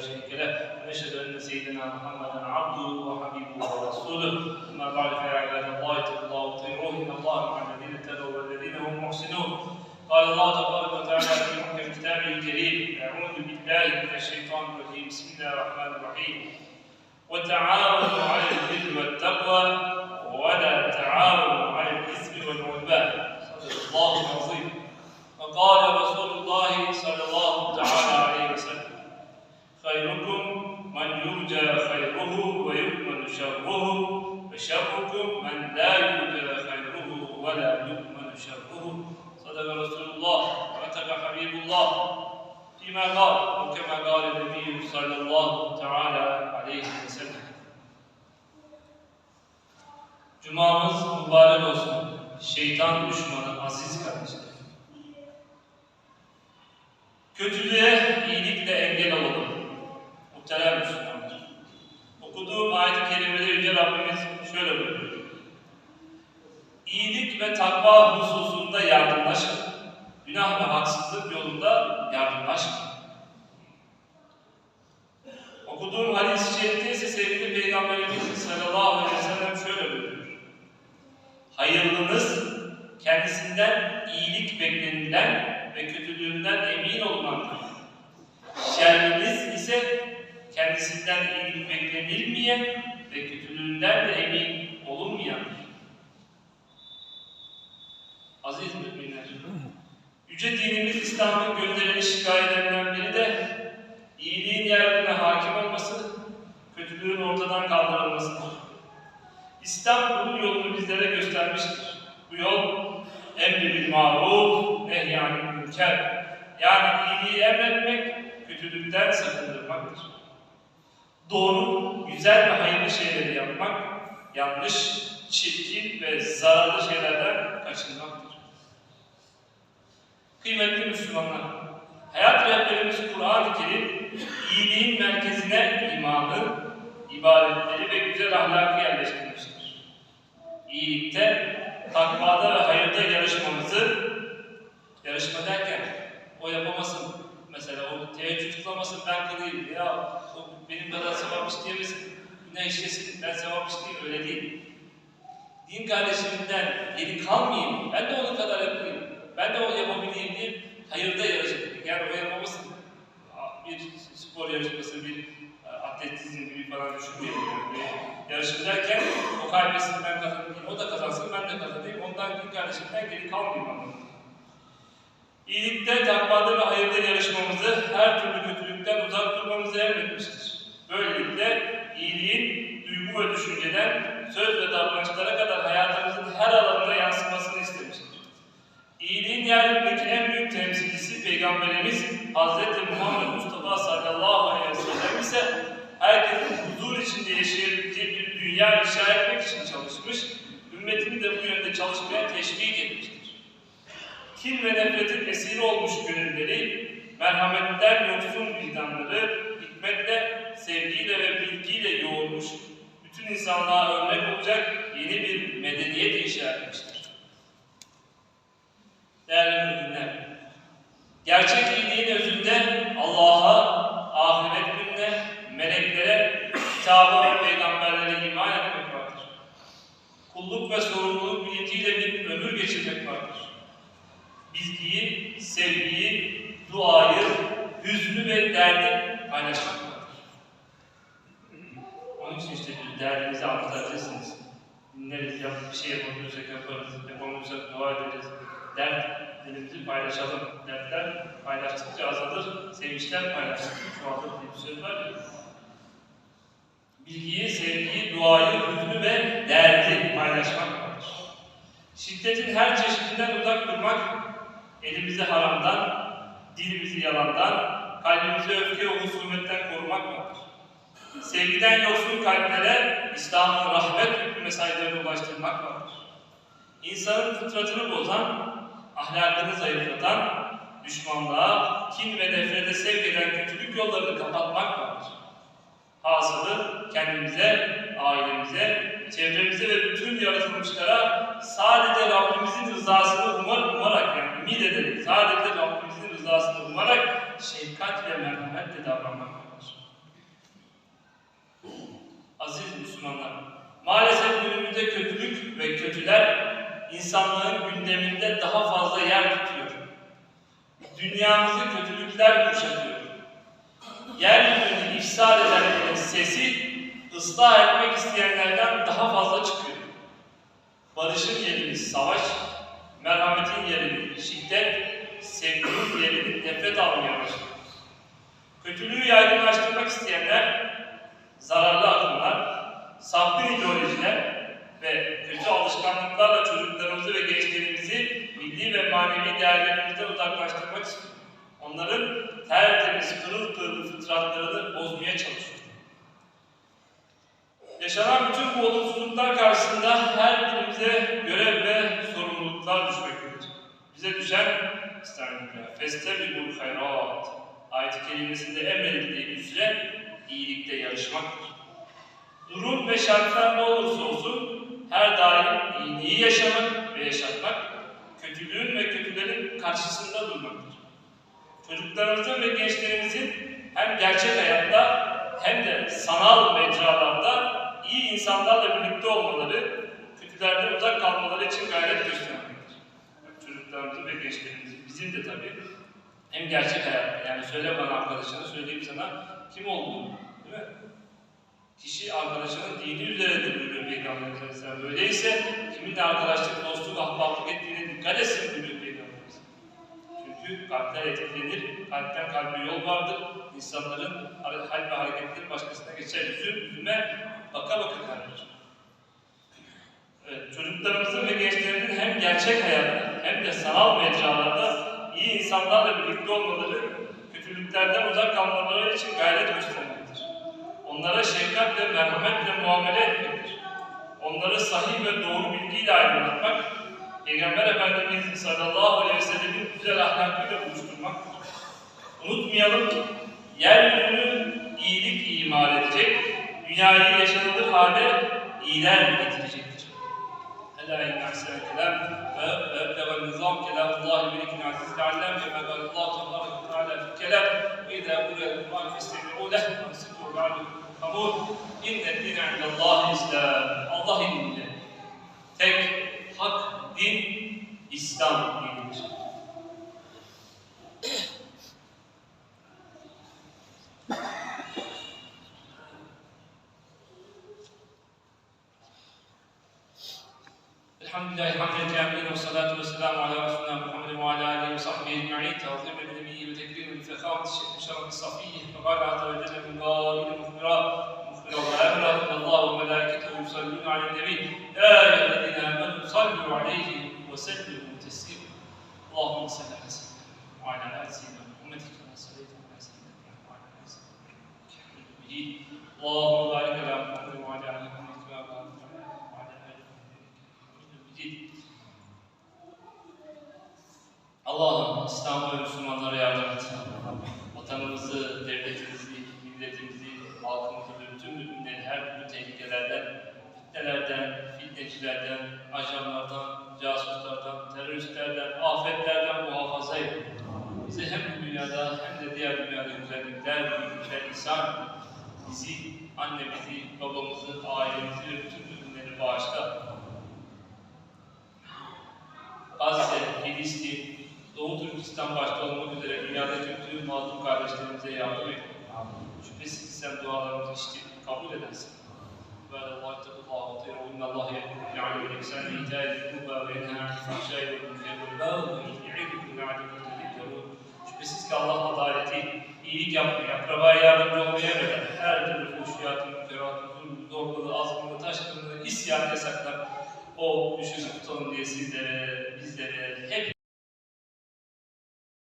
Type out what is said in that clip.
شريك له ونشهد أن سيدنا محمدا عبده وحبيبه ورسوله. أما بعد فيا عباد الله اتقوا الله وأطيعوه. إن الله مع الذين اتقوا والذين هم محسنون. قال الله تبارك وتعالى في محكم كتابه الكريم أعوذ بالله من الشيطان الرجيم. بسم الله الرحمن الرحيم. وتعاونوا على البر والتقوى ولا تعاونوا على الإثم والعدوان. صدق الله العظيم. وقال رسول ve şerrukum men la yudra hayruhu ve la yukmenu şerruhu. Sadaka Resulullah ve ataka Habibullah. Fîmâ gâl ve kemâ gâle nebiyyü sallallahu teâlâ aleyhi. Cumamız mübarek olsun. Şeytan düşmanı aziz kardeşler. Kötülüğe iyilikle engel olalım. Muhterem Müslüman. Okuduğum ayet-i kerimede Yüce Rabbimiz şöyle buyuruyor. İyilik ve takva hususunda yardımlaşın. Günah ve haksızlık yolunda yardımlaşın. Okuduğum hadis-i şerifte ise sevgili Peygamberimiz sallallahu aleyhi ve sellem şöyle buyuruyor. Hayırlınız kendisinden iyilik beklenilen ve kötülüğünden emin olunandır. Şerriniz ise kendisinden iyilik beklenilmeyen ve kötülüğünden de emin olunmayandır. Aziz müminler, Yüce dinimiz İslam'ın gönderilmiş gayetlerinden biri de iyiliğin yeryüzüne hakim olması, kötülüğün ortadan kaldırılmasıdır. İslam bunun yolunu bizlere göstermiştir. Bu yol emri bil maruf, nehyanil münker. Yani iyiliği emretmek, kötülükten sakındırmaktır. Doğru, güzel ve hayırlı şeyleri yapmak, yanlış, çirkin ve zararlı şeylerden kaçınmaktır. Kıymetli Müslümanlar, hayat rehberimiz Kur'an-ı Kerim, iyiliğin merkezine imanı, ibadetleri ve güzel ahlakı yerleştirmiştir. İyilikte, takvada ve hayırda yarışmamızı, yarışma derken o yapamasın, mesela o teheccüd kılamasın ben kılayım ya o benim kadar sevap isteyemesin, ne işlesin ben sevap isteyeyim öyle değil. Din kardeşimden geri kalmayayım, ben de onun kadar yapayım, ben de o yapabileyim diye hayırda yarışmak. Yani o yapamasın, bir spor yarışması, bir e, atletizm gibi falan düşünmeyelim. Bir yarışma derken o kaybetsin ben kazanayım, o da kazansın ben de kazanayım. Ondan din kardeşimden geri kalmayayım anlamında. İyilikte, takvada ve hayırda yarışmamızı, her türlü kötülükten uzak durmamızı emretmiştir. Böylelikle iyiliğin duygu ve düşünceden söz ve davranışlara kadar hayatımızın her alanına yansımasını istemiştir. İyiliğin yeryüzündeki en büyük temsilcisi Peygamberimiz Hz. Muhammed Mustafa sallallahu aleyhi ve sellem ise herkesin huzur içinde yaşayabileceği bir dünya inşa etmek için çalışmış, ümmetini de bu yönde çalışmaya teşvik etmiştir. Kin ve nefretin esiri olmuş gönülleri, merhametten yoksun vicdanları, hikmetle, sevgiyle ve bilgiyle yoğurmuş, bütün insanlığa örnek olacak yeni bir medeniyet inşa etmiştir. Değerli müminler, gerçek iyiliğin özünde Allah'a, ahiret gününe, meleklere, kitaba ve peygamberlere iman etmek vardır. Kulluk ve sorumluluk bilinciyle bir ömür geçirmek vardır. Bilgiyi, sevgiyi, duayı, hüznü ve derdi paylaşmak vardır. Onun için işte derdinizi anlatabilirsiniz. Dinleriz, yap, bir şey yapabiliyorsak yaparız, yapamıyorsak dua ederiz. Dertlerimizi paylaşalım. Dertler paylaştıkça azalır, sevinçler paylaştıkça çoğalır diye bir söz var ya. Bilgiyi, sevgiyi, duayı, hüznü ve derdi paylaşmak vardır. Şiddetin her çeşidinden uzak durmak, elimizi haramdan, dilimizi yalandan, kalbimizi öfke ve husumetten korumak vardır. Sevgiden yoksun kalplere İslam'ın rahmet hükmü mesajlarını ulaştırmak vardır. İnsanın fıtratını bozan, ahlakını zayıflatan, düşmanlığa, kin ve nefrete sevk eden kötülük yollarını kapatmak vardır. Hasılı kendimize, ailemize, çevremize ve bütün yaratılmışlara sadece Rabbimizin rızasını umar, umarak yani ümit ederek, sadece Rabbimizin rızasını umarak şefkat ve merhametle davranmak vardır. Aziz Müslümanlar, maalesef günümüzde kötülük ve kötüler insanlığın gündeminde daha fazla yer tutuyor. Dünyamızı kötülükler kuşatıyor. Yeryüzünü ifsad edenlerin sesi ıslah etmek isteyenlerden daha fazla çıkıyor. Barışın yerini savaş, merhametin yerini şiddet, sevginin yerini nefret almaya başlıyor. Kötülüğü yaygınlaştırmak isteyenler, zararlı akımlar, sapkın ideolojiler ve kötü alışkanlıklarla çocuklarımızı ve gençlerimizi milli ve manevi değerlerimizden uzaklaştırmak istiyor. Onların tertemiz, pırıl pırıl fıtratlarını bozmaya çalışıyor. Yaşanan bütün bu olumsuzluklar karşısında her birimize görev ve düşmektedir. Bize düşen Estağfirullah. Festebibul hayrat. Ayet-i kerimesinde emredildiği üzere iyilikte yarışmaktır. Durum ve şartlar ne olursa olsun her daim iyiliği yaşamak ve yaşatmak, kötülüğün ve kötülerin karşısında durmaktır. Çocuklarımızın ve gençlerimizin hem gerçek hayatta hem de sanal mecralarda iyi insanlarla birlikte olmaları, kötülerden uzak kalmaları için gayret göstermektir. Çocuklarımızın ve gençlerimizin, bizim de tabii hem gerçek hayatta, yani söyle bana arkadaşına, söyleyeyim sana kim olduğunu, değil mi? Kişi arkadaşının dini üzeredir buyuruyor Peygamberimiz Aleyhisselam. Böyleyse kiminle arkadaşlık, dostluk, ahbaplık ettiğine dikkat etsin buyuruyor Peygamberimiz. Çünkü kalpler etkilenir, kalpten kalbe yol vardır. İnsanların hal ve hareketleri başkasına geçer. Yüzüm, yüzüme baka baka kalbir. Evet, çocuklarımızın ve gençlerimizin hem gerçek hayatta de sanal mecralarda iyi insanlarla birlikte olmaları, kötülüklerden uzak kalmaları için gayret göstermektir. Onlara şefkat ve merhametle muamele etmektir. Onları sahih ve doğru bilgiyle aydınlatmak, Peygamber Efendimiz sallallahu aleyhi ve sellemin güzel ahlakıyla buluşturmaktır. Unutmayalım ki, yeryüzünü iyilik imal edecek, dünyayı yaşanılır hale iyiler getirecektir. ألا إن أحسن الكلام وأبلغ النظام كلام الله الملك العزيز العلام كما قال الله تبارك وتعالى في الكلام وإذا قرئ القرآن فاستمعوا له وانصتوا لعلكم ترحمون إن الدين عند الله الإسلام Allah dininde tek hak din İslam dinidir. الحمد لله حمدا كاملا والصلاة والسلام على رسولنا محمد وعلى آله وصحبه أجمعين. تعظيما لنبيه وتكريما لفخامة الشيخ شرف الصفيه فقال عز وجل من قائل مخبرا مخبرا إلا الله وملائكته يصلون على النبي. يا أيها الذين آمنوا صلوا عليه وسلموا تسليما. اللهم صل على سيدنا وعلى آل سيدنا محمد كما صليت على سيدنا وعلى آل سيدنا محمد اللهم بارك على محمد وعلى آل محمد. Allah'ım İslam ve Müslümanlara yardım et. Vatanımızı, devletimizi, milletimizi, halkımızı ve bütün müminleri her türlü tehlikelerden, fitnelerden, fitnecilerden, ajanlardan, casuslardan, teröristlerden, afetlerden muhafaza et. Bize hem bu dünyada hem de diğer dünyada güzellikler, iyilikler ihsan. Bizi, annemizi, babamızı, ailemizi ve bütün müminleri bağışla. Türkistan başta olmak üzere dünyadaki bütün mazlum kardeşlerimize yardım et. Şüphesiz sen dualarımızı işitip kabul edersin. İnna Allah yehdi bi'ali ve ihsan ve ita'i kuba ve yenha anil fahşai ve münker ve bağ ve yi'idukum la'alekum tezekkerun. Şüphesiz ki Allah adaleti, iyilik yapmayı, akrabaya yardımcı olmaya ve her türlü fuhşiyatı, münkeratı, zulmü, zorbalığı, azgınlığı, taşkınlığı, isyanı yasaklar. O düşünü tutalım diye sizlere, bizlere, hep